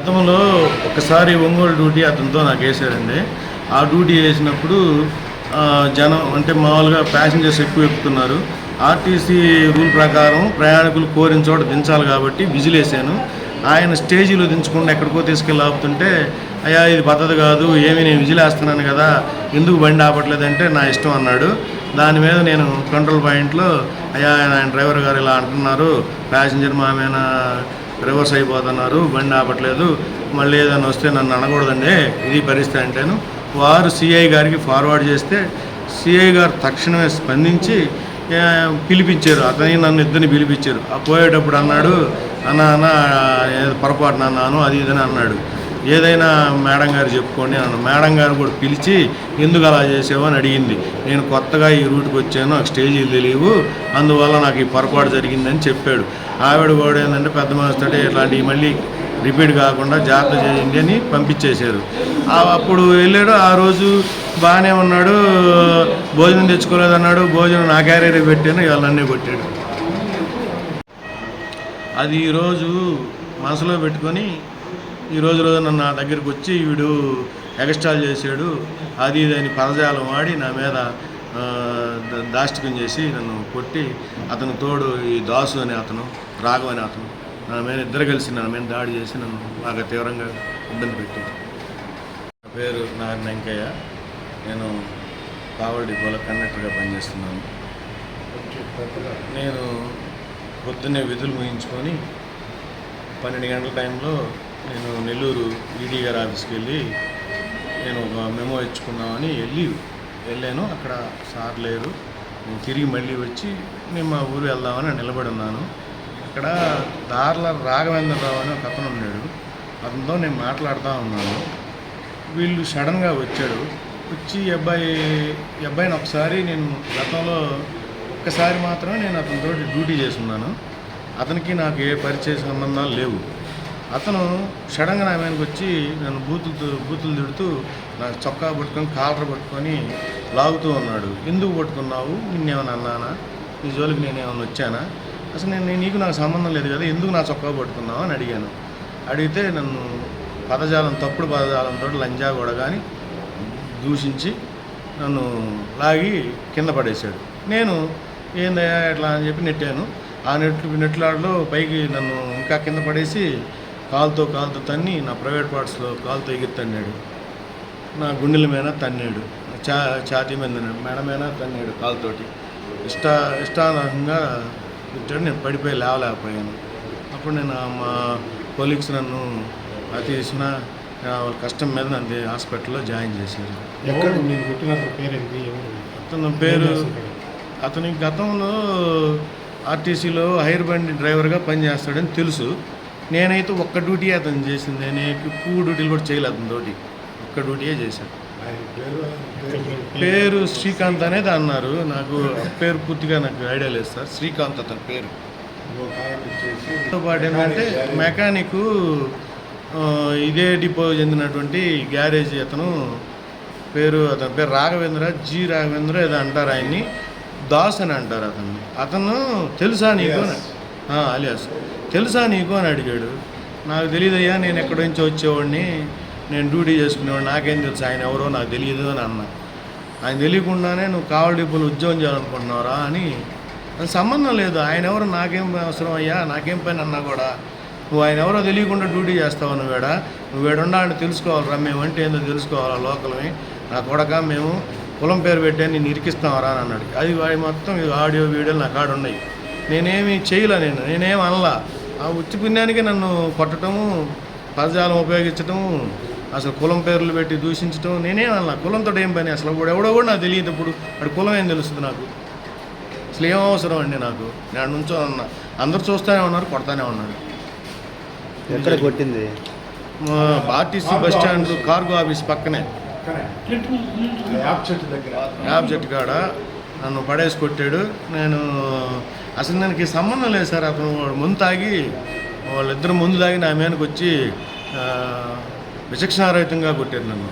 గతంలో ఒకసారి ఒంగోలు డ్యూటీ అతనితో నాకు వేసాడండి. ఆ డ్యూటీ వేసినప్పుడు జనం అంటే మామూలుగా ప్యాసింజర్స్ ఎక్కువ ఎక్కుతున్నారు. ఆర్టీసీ రూల్ ప్రకారం ప్రయాణికులు కోరిన చోట దించాలి కాబట్టి విజిల్ వేసాను. ఆయన స్టేజీలో దించకుండా ఎక్కడికో తీసుకెళ్ళి ఆపుతుంటే అయ్యా ఇది పద్ధతి కాదు ఏమి నేను విజిల్ వేస్తున్నాను కదా ఎందుకు బండి ఆపట్లేదంటే నా ఇష్టం అన్నాడు. దాని మీద నేను కంట్రోల్ పాయింట్లో అయ్యా ఆయన డ్రైవర్ గారు ఇలా అంటున్నారు ప్యాసింజర్ మా రివర్స్ అయిపోతున్నారు బండి ఆపట్లేదు మళ్ళీ ఏదైనా వస్తే నన్ను అనకూడదండి ఇది పరిస్థితి అంటేను. వారు సిఐ గారికి ఫార్వర్డ్ చేస్తే సిఐ గారు తక్షణమే స్పందించి పిలిపించారు అతని నన్ను ఇద్దరిని పిలిపించారు. ఆ పోయేటప్పుడు అన్నాడు అన్న అన్న ఏదో పొరపాటున అన్నాను అది ఇదని అన్నాడు. ఏదైనా మేడం గారు చెప్పుకోండి అన్న మేడం గారు కూడా పిలిచి ఎందుకు అలా చేసావు? అని అడిగింది. నేను కొత్తగా ఈ రూట్కి వచ్చాను నాకు స్టేజీలు తెలియవు అందువల్ల నాకు ఈ పొరపాటు జరిగిందని చెప్పాడు. ఆవిడ కూడా ఏంటంటే పెద్ద మనసుతో ఇట్లాంటివి మళ్ళీ రిపీట్ కాకుండా జాగ్రత్త చేయండి అని పంపించేశారు. అప్పుడు వెళ్ళాడు. ఆ రోజు బాగానే ఉన్నాడు. భోజనం తెచ్చుకోలేదన్నాడు. భోజనం నా క్యారియర్ పెట్టాను ఇవాళ నన్నే కొట్టాడు. అది ఈరోజు మనసులో పెట్టుకొని ఈ రోజు రోజు నన్ను నా దగ్గరికి వచ్చి వీడు ఎగస్టాల్ చేశాడు. అది ఇది అని పదజాలం వాడి నా మీద దాష్టికం చేసి నన్ను కొట్టి అతను తోడు ఈ దాసు అనే అతను రాఘవ అనే అతను నా మీద ఇద్దరు కలిసి నా మీద దాడి చేసి నన్ను బాగా తీవ్రంగా ఇబ్బంది పెట్టారు నా పేరు నారాయణ వెంకయ్య. నేను కావల్ డిపోలో కండక్టర్గా పనిచేస్తున్నాను. నేను పొద్దున్నే విధులు ముగించుకొని పన్నెండు గంటల టైంలో నేను నెల్లూరు ఈడీ గారి ఆఫీస్కి వెళ్ళి నేను ఒక మెమో ఇచ్చుకున్నామని వెళ్ళి వెళ్ళాను. అక్కడ సార్ లేరు. నేను తిరిగి మళ్ళీ వచ్చి నేను మా ఊరు వెళ్దామని నిలబడి ఉన్నాను. అక్కడ దార్ల రాఘవేంద్రరావు అని ఒక అతను ఉన్నాడు. అతనితో నేను మాట్లాడుతూ ఉన్నాను. వీళ్ళు సడన్గా వచ్చాడు వచ్చి అబ్బాయి ఈ అబ్బాయిని ఒకసారి నేను గతంలో ఒక్కసారి మాత్రమే నేను అతనితో డ్యూటీ చేస్తున్నాను అతనికి నాకు ఏ పరిచయ సంబంధాలు లేవు. అతను సడన్గా నా మీదకి వచ్చి నన్ను బూతులు బూతులు తిడుతూ నాకు చొక్కా పట్టుకొని కాలర్ పట్టుకొని లాగుతూ ఉన్నాడు. ఎందుకు పట్టుకున్నావు? నిన్నేమైనా అన్నానా? నీ జోలికి నేనేమైనా వచ్చానా? అసలు నేను నీకు నాకు సంబంధం లేదు కదా ఎందుకు నా చొక్కా పట్టుకున్నావు? అని అడిగాను. అడిగితే నన్ను పదజాలం తప్పుడు పదజాలంతో లంజా కూడా కానీ దూషించి నన్ను లాగి కింద పడేశాడు. నేను ఏందయ్యా ఎట్లా? అని చెప్పి నెట్టాను. ఆ నెట్లు నెట్లాడలో పైకి నన్ను ఇంకా కింద పడేసి కాలుతో కాలుతో తన్ని నా ప్రైవేట్ పార్ట్స్లో కాలుతో ఎగిరి తన్నాడు. నా గుండెల మీద తన్నాడు. చా ఛాతీ మీద తన్నాడు. మెడ మీద తన్నాడు కాలుతోటి. ఇష్ట ఇష్టానంగా కూర్చొని నేను పడిపోయి లేవలేకపోయాను. అప్పుడు నేను మా కొలీగ్స్ నన్ను అతి తీసిన వాళ్ళ కష్టం మీద నన్ను హాస్పిటల్లో జాయిన్ చేశారు. ఎక్కడ మీరు పుట్టిన అతని పేరు అతని గతంలో ఆర్టీసీలో హైర్ బండి డ్రైవర్గా పనిచేస్తాడని తెలుసు. నేనైతే ఒక్క డ్యూటీ అతను చేసింది. నేను ఎక్కువ డ్యూటీలు కూడా చేయలేదు తోటి. ఒక్క డ్యూటీయే చేశాను పేరు శ్రీకాంత్ అనేది అన్నారు. నాకు పేరు పూర్తిగా నాకు ఐడియా లేదు సార్. శ్రీకాంత్ అతని పేరు. పాటు ఏంటంటే మెకానిక్ ఇదే డిపో చెందినటువంటి గ్యారేజ్ అతను. పేరు అతని పేరు రాఘవేంద్ర జి రాఘవేంద్ర ఏదో అంటారు ఆయన్ని. దాస్ అని అంటారు అతన్ని. అతను తెలుసా నీకు? అలియాస్. తెలుసా నీకు? అని అడిగాడు. నాకు తెలియదయ్యా నేను ఎక్కడి నుంచి వచ్చేవాడిని. నేను డ్యూటీ చేసుకునేవాడిని. నాకేం తెలుసు ఆయన ఎవరో నాకు తెలియదు అని అన్న. ఆయన తెలియకుండానే నువ్వు కావాలి డిపోలు ఉద్యోగం చేయాలనుకుంటున్నావురా అని. సంబంధం లేదు. ఆయన ఎవరు నాకేం అవసరం అయ్యా? నాకేం పని అన్నా కూడా. నువ్వు ఆయన ఎవరో తెలియకుండా డ్యూటీ చేస్తావు నువ్వేడా? నువ్వు వేడుండాలని తెలుసుకోవాలరా మేము అంటే ఏందో తెలుసుకోవాలా లోకల్ని. నా కొడక మేము కులం పేరు పెట్టే నేను ఇరికిస్తామరా అని అన్నాడు. అది వాడి మొత్తం ఆడియో వీడియోలు నా కాడ ఉన్నాయి నేనేమి చేయలే నేను. నేనేం అనలా. ఆ ఉత్తి పుణ్యానికి నన్ను కొట్టడము పదజాలం ఉపయోగించటము అసలు కులం పేర్లు పెట్టి దూషించటం నేనేం అనలా కులంతో ఏం పని? అసలు కూడా ఎవడో కూడా నాకు తెలియదు ఇప్పుడు. వాడి కులం ఏం తెలుస్తుంది నాకు? అసలు ఏం అవసరం అండి నాకు? నేను నుంచో ఉన్నా. అందరు చూస్తూనే ఉన్నారు కొడతానే ఉన్నారు. ఎక్కడ కొట్టింది? RTC bus stand cargo office పక్కనే. యాప్ చెట్టు దగ్గర. యాప్ చెట్టు కాడ. నన్ను పడేసి కొట్టాడు. నేను అసలు దానికి సంబంధం లేదు సార్. అతను వాడు ముందు తాగి వాళ్ళిద్దరు ముందు తాగి నా మీదకి వచ్చి విచక్షణారహితంగా కొట్టారు నన్ను.